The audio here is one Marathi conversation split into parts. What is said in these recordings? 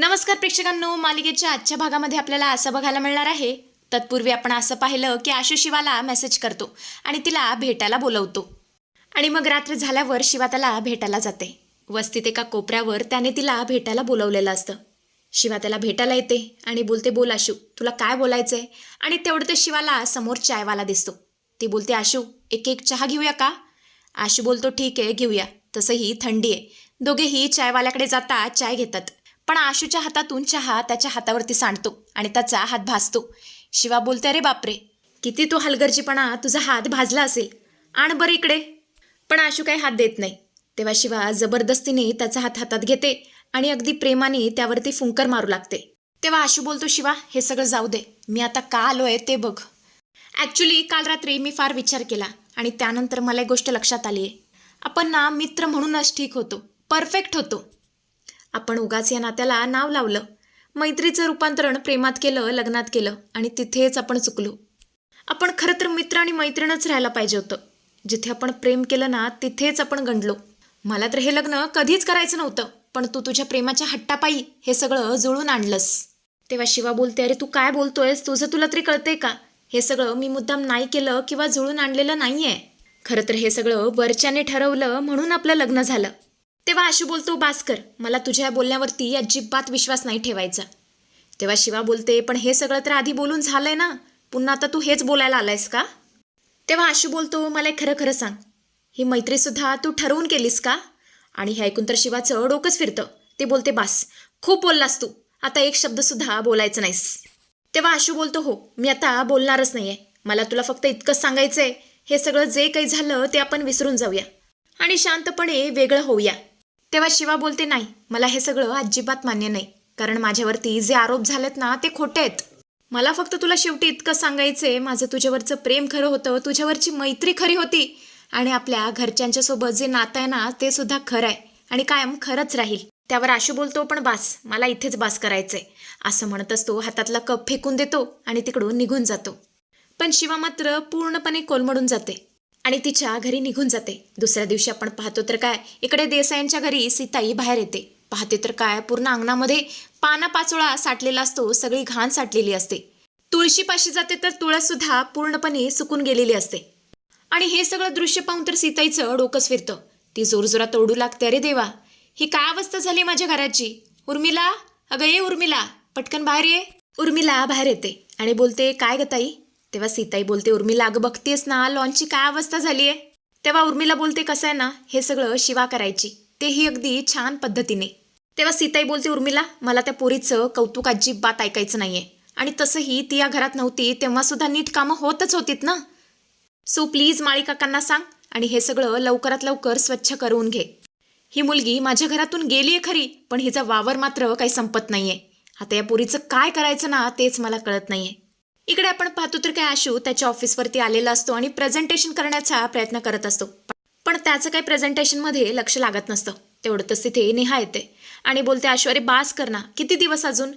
नमस्कार प्रेक्षकांनो मालिकेच्या आजच्या भागामध्ये आपल्याला असं बघायला मिळणार आहे. तत्पूर्वी आपण असं पाहिलं की आशु शिवाला मेसेज करतो आणि तिला भेटायला बोलवतो. आणि मग रात्र झाल्यावर शिवा त्याला भेटायला जाते. वस्तीत एका कोपऱ्यावर त्याने तिला भेटायला बोलवलेलं असतं. शिवा त्याला भेटायला येते आणि बोलते बोल आशू तुला काय बोलायचंय? आणि तेवढं ते शिवाला समोर चायवाला दिसतो. ती बोलते आशू एक एक चहा घेऊया का? आशू बोलतो ठीक आहे घेऊया. तसंही थंडी आहे. दोघेही चायवाल्याकडे जाता चाय घेतात. पण आशूच्या हातातून चहा त्याच्या हातावरती सांडतो आणि त्याचा हात भाजतो शिवा बोलते अरे बापरे किती तू हलगर्जीपणा तुझा हात भाजला असेल. आण बरं इकडे. पण आशू काही हात देत नाही. तेव्हा शिवा जबरदस्तीने त्याचा हात हातात घेते आणि अगदी प्रेमाने त्यावरती फुंकर मारू लागते. तेव्हा आशू बोलतो शिवा हे सगळं जाऊ दे. मी आता का आलोय ते बघ. ॲक्च्युली काल रात्री मी फार विचार केला आणि त्यानंतर मला एक गोष्ट लक्षात आली आहे आपण ना मित्र म्हणूनच ठीक होतो. परफेक्ट होतो. आपण उगाच या नात्याला नाव लावलं. मैत्रीचं रूपांतरण प्रेमात केलं लग्नात केलं आणि तिथेच आपण चुकलो. आपण खरं तर मित्र आणि मैत्रीणच राहायला पाहिजे होतं. जिथे आपण प्रेम केलं ना तिथेच आपण गंडलो. मला तर हे लग्न कधीच करायचं नव्हतं पण तू तुझ्या प्रेमाच्या हट्टापायी हे सगळं जुळून आणलंस. तेव्हा शिवा बोलते अरे तू काय बोलतोयस? तुझं तुला तरी कळतंय का? हे सगळं मी मुद्दाम नाही केलं किंवा जुळून आणलेलं नाहीये. खरं तर हे सगळं वरच्याने ठरवलं म्हणून आपलं लग्न झालं. तेव्हा आशू बोलतो भास्कर मला तुझ्या बोलण्यावरती अजिबात विश्वास नाही ठेवायचा. तेव्हा शिवा बोलते पण हे सगळं तर आधी बोलून झालंय ना पुन्हा आता तू हेच बोलायला आलायस का? तेव्हा आशू बोलतो मला एक खरं खरं सांग. ही मैत्रीसुद्धा तू ठरवून केलीस का? आणि हे ऐकून तर शिवाचं डोकंच फिरतं. ते बोलते बास खूप बोललास तू. आता एक शब्दसुद्धा बोलायचं नाहीस. तेव्हा आशू बोलतो हो मी आता बोलणारच नाहीये. मला तुला फक्त इतकंच सांगायचंय. हे सगळं जे काही झालं ते आपण विसरून जाऊया. आणि शांतपणे वेगळं होऊया. तेव्हा शिवा बोलते नाही मला हे सगळं अजिबात मान्य नाही. कारण माझ्यावरती जे आरोप झालेत ना ते खोटे आहेत. मला फक्त तुला शेवटी इतकं सांगायचंय माझं तुझ्यावरचं प्रेम खरं होतं तुझ्यावरची मैत्री खरी होती. आणि आपल्या घरच्यांच्या सोबत जे नातं आहे ना ते सुद्धा खरं आहे. आणि कायम खरंच राहील. त्यावर आशू बोलतो पण बास मला इथेच बास करायचंय. असं म्हणत असतो हातातला कप फेकून देतो आणि तिकडून निघून जातो. पण शिवा मात्र पूर्णपणे कोलमडून जाते. आणि तिच्या घरी निघून जाते. दुसऱ्या दिवशी आपण पाहतो तर काय इकडे देसाईंच्या घरी सीताई बाहेर येते. पाहते तर काय पूर्ण अंगणामध्ये पाना पाचोळा साठलेला असतो सगळी घाण साठलेली असते. तुळशीपाशी जाते तर तुळस सुद्धा पूर्णपणे सुकून गेलेली असते. आणि हे सगळं दृश्य पाहून तर सीताईचं डोकंच फिरतं ती जोरजोरात ओढू लागते अरे देवा ही काय अवस्था झाली माझ्या घराची? उर्मिला? अगं ये उर्मिला पटकन बाहेर ये. उर्मिला बाहेर येते आणि बोलते काय ग ताई तेव्हा सीताई बोलते उर्मिला अगं बघतेस ना लॉनची काय अवस्था झाली आहे तेव्हा उर्मिला बोलते कसं आहे ना हे सगळं शिवा करायची. तेही अगदी छान पद्धतीने. तेव्हा सीताई बोलते उर्मिला मला त्या पोरीचं कौतुक अजिबात ऐकायचं नाहीये. आणि तसंही ती या घरात नव्हती तेव्हा सुद्धा नीट कामं होतच होतीत ना. सो प्लीज माळी काकांना सांग आणि हे सगळं लवकरात लवकर स्वच्छ करून घे. ही मुलगी माझ्या घरातून गेली आहे खरी पण हिचा वावर मात्र काही संपत नाहीये. आता या पोरीचं काय करायचं ना तेच मला कळत नाहीये. इकडे आपण पाहतो तर काय आशू त्याच्या ऑफिसवरती आलेला असतो आणि प्रेझेंटेशन करण्याचा प्रयत्न करत असतो. पण त्याचं काही प्रेझेंटेशनमध्ये लक्ष लागत नसतं. तेवढंच तिथे नेहा येते. आणि बोलते आशू अरे बास कर ना. किती दिवस अजून?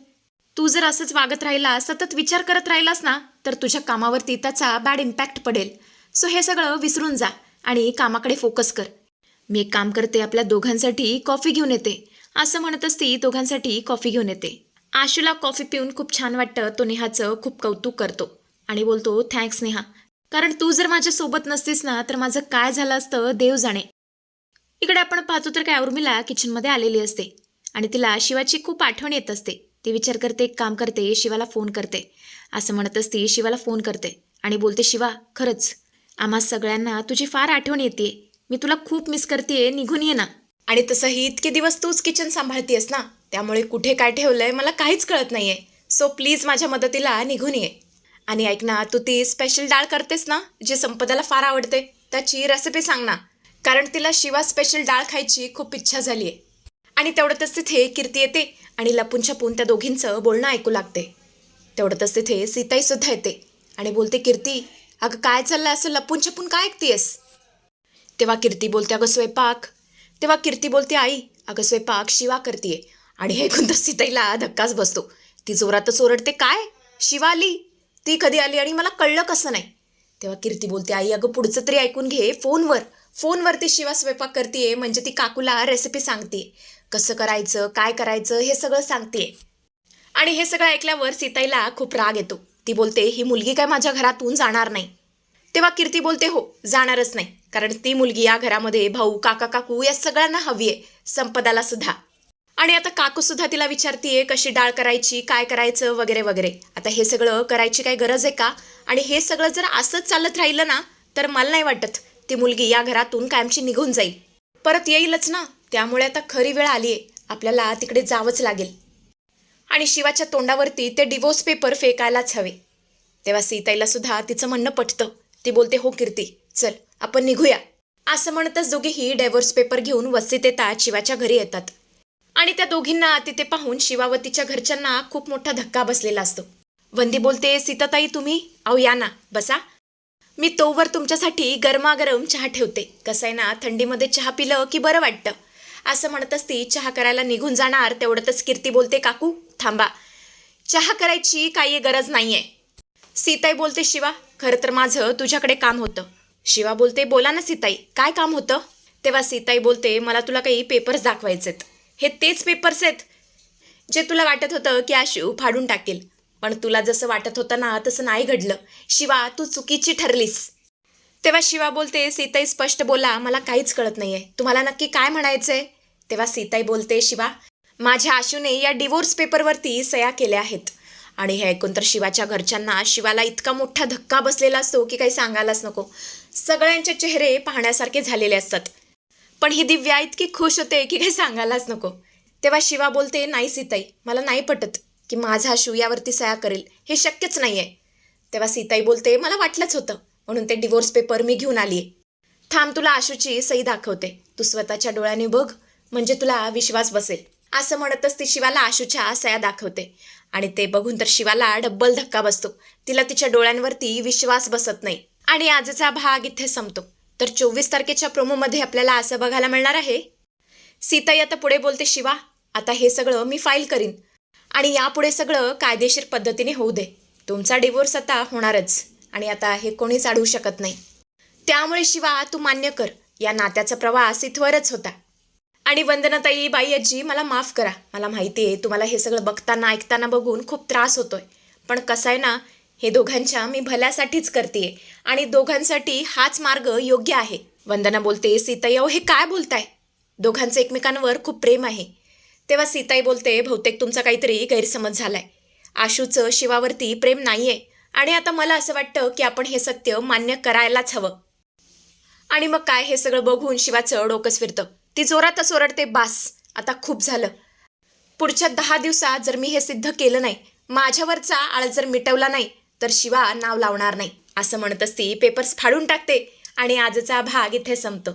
तू जर असंच वागत राहिलास सतत विचार करत राहिलास ना तर तुझ्या कामावरती त्याचा बॅड इम्पॅक्ट पडेल. सो हे सगळं विसरून जा आणि कामाकडे फोकस कर. मी एक काम करते आपल्या दोघांसाठी कॉफी घेऊन येते. असं म्हणतच ती दोघांसाठी कॉफी घेऊन येते. आशूला कॉफी पिऊन खूप छान वाटतं. तो नेहाचं खूप कौतुक करतो आणि बोलतो थँक्स नेहा. कारण तू जर माझ्यासोबत नसतीस ना तर माझं काय झालं असतं देव जाणे. इकडे आपण पाहतो तर काय उर्मिला किचनमध्ये आलेली असते आणि तिला शिवाची खूप आठवण येत असते. ती विचार करते एक काम करते शिवाला फोन करते. असं म्हणत असते शिवाला फोन करते आणि बोलते शिवा खरंच आम्हा सगळ्यांना तुझी फार आठवण येते मी तुला खूप मिस करते निघून ये ना. आणि तसंही इतके दिवस तूच किचन सांभाळतीयस ना? त्यामुळे कुठे काय ठेवलं आहे मला काहीच कळत नाहीये. सो प्लीज माझ्या मदतीला निघून ये. आणि ऐक ना तू ती स्पेशल डाळ करतेस ना जे संपदाला फार आवडते त्याची रेसिपी सांग ना. कारण तिला शिवा स्पेशल डाळ खायची खूप इच्छा झाली आहे आणि तेवढ्यातच तिथे कीर्ती येते आणि लपून छपून त्या दोघींचं बोलणं ऐकू लागते. तेवढ्यातच तिथे सीताईसुद्धा येते आणि बोलते कीर्ती अगं काय चाललंय असं लपून छपून काय ऐकतेस तेव्हा कीर्ती बोलते अगं स्वयंपाक. तेव्हा कीर्ती बोलते आई अगं स्वयंपाक शिवा करतीये. आणि हे ऐकून तर सीताईला धक्काच बसतो. ती जोरातच ओरडते काय? शिवा आली? ती कधी आली आणि मला कळलं कसं नाही. तेव्हा कीर्ती बोलते आई अगं पुढचं तरी ऐकून घे फोनवर फोनवरती शिवा स्वयंपाक करते म्हणजे ती काकूला रेसिपी सांगते कसं करायचं काय करायचं हे सगळं सांगते आणि हे सगळं ऐकल्यावर सीताईला खूप राग येतो. ती बोलते ही मुलगी काय माझ्या घरातून जाणार नाही. तेव्हा कीर्ती बोलते हो जाणारच नाही. कारण ती मुलगी या घरामध्ये भाऊ काका काकू या सगळ्यांना हवी आहे संपदाला सुद्धा. आणि आता काकू सुद्धा तिला विचारतीये कशी डाळ करायची काय करायचं वगैरे वगैरे. आता हे सगळं करायची काय गरज आहे का? आणि हे सगळं जर असंच चालत राहिलं ना तर मला नाही वाटत ती मुलगी या घरातून कायमची निघून जाईल. परत येईलच ना. त्यामुळे आता खरी वेळ आली आहे आपल्याला तिकडे जावंच लागेल. आणि शिवाच्या तोंडावरती ते डिवोर्स पेपर फेकायलाच हवे. तेव्हा सीताईला सुद्धा तिचं म्हणणं पटतं. ती बोलते हो कीर्ती. चल. आपण निघूया. असं म्हणतच दोघेही डायव्हर्स पेपर घेऊन वस्तीत येतात शिवाच्या घरी येतात. आणि त्या दोघींना तिथे पाहून शिवावतीच्या घरच्यांना खूप मोठा धक्का बसलेला असतो. वंदी बोलते सीताताई तुम्ही? अहो या ना बसा. मी तोवर तुमच्यासाठी गरमागरम चहा ठेवते. कसं आहे ना थंडीमध्ये चहा पिलं की बरं वाटतं. असं म्हणतच ती चहा करायला निघून जाणार तेवढ्यातच कीर्ती बोलते काकू थांबा. चहा करायची काही गरज नाहीये. सीताई बोलते शिवा खरं तर माझं तुझ्याकडे काम होतं. शिवा बोलते बोला ना सीताई काय काम होतं? तेव्हा सीताई बोलते मला तुला काही पेपर्स दाखवायचेत. हे तेच पेपर्स आहेत जे तुला वाटत होतं की आशू फाडून टाकेल. पण तुला जसं वाटत होतं ना तसं नाही घडलं. शिवा तू चुकीची ठरलीस. तेव्हा शिवा बोलते सीताई स्पष्ट बोला मला काहीच कळत नाहीये. तुम्हाला नक्की काय म्हणायचंय? तेव्हा सीताई बोलते शिवा माझ्या आशूने या डिवोर्स पेपरवरती सह्या केल्या आहेत. आणि हे ऐकून तर शिवाच्या घरच्यांना शिवाला इतका मोठा धक्का बसलेला असतो की काही सांगायलाच नको. सगळ्यांचे चेहरे पाहण्यासारखे झालेले असतात. पण ही दिव्या इतकी खुश होते की काही सांगायलाच नको. तेव्हा शिवा बोलते नाही सीताई मला नाही पटत की माझा आशू यावरती सया करेल. हे शक्यच नाही आहे तेव्हा सीताई बोलते मला वाटलंच होतं म्हणून ते डिवोर्स पेपर मी घेऊन आली थांब तुला आशूची सई दाखवते. तू स्वतःच्या डोळ्याने बघ म्हणजे तुला विश्वास बसेल. असं म्हणतच ती शिवाला आशूच्या सया दाखवते. आणि ते बघून तर शिवाला डब्बल धक्का बसतो. तिला तिच्या डोळ्यांवरती विश्वास बसत नाही. आणि आजचा भाग इथे संपतो. तर चोवीस तारखेच्या प्रोमोमध्ये आपल्याला असं बघायला मिळणार आहे. सीताई आता पुढे बोलते शिवा आता हे सगळं मी फाईल करीन. आणि यापुढे सगळं कायदेशीर पद्धतीने होऊ दे. तुमचा डिवोर्स आता होणारच. आणि आता हे कोणीच अडवू शकत नाही. त्यामुळे शिवा तू मान्य कर या नात्याचा प्रवास इथवरच होता. आणि वंदनाताई बाई आजी मला माफ करा. मला माहिती आहे तुम्हाला हे सगळं बघताना ऐकताना बघून खूप त्रास होतोय. पण कसं आहे ना हे दोघांच्या मी भल्यासाठीच करते आणि दोघांसाठी हाच मार्ग योग्य आहे. वंदना बोलते सीताई हे काय बोलताय? दोघांचं एकमेकांवर खूप प्रेम आहे. तेव्हा सीताई बोलते बहुतेक तुमचा काहीतरी गैरसमज झालाय. आशूचं शिवावरती प्रेम नाहीये. आणि आता मला असं वाटतं की आपण हे सत्य मान्य करायलाच हवं. आणि मग काय हे सगळं बघून शिवाचं डोकंच फिरतं. ती जोरातच ओरडते बास आता खूप झालं. पुढच्या दहा दिवसात जर मी हे सिद्ध केलं नाही माझ्यावरचा आळ जर मिटवला नाही तर शिवा नाव लावणार नाही असं म्हणत ती पेपर्स फाडून टाकते आणि आजचा भाग इथे संपतो.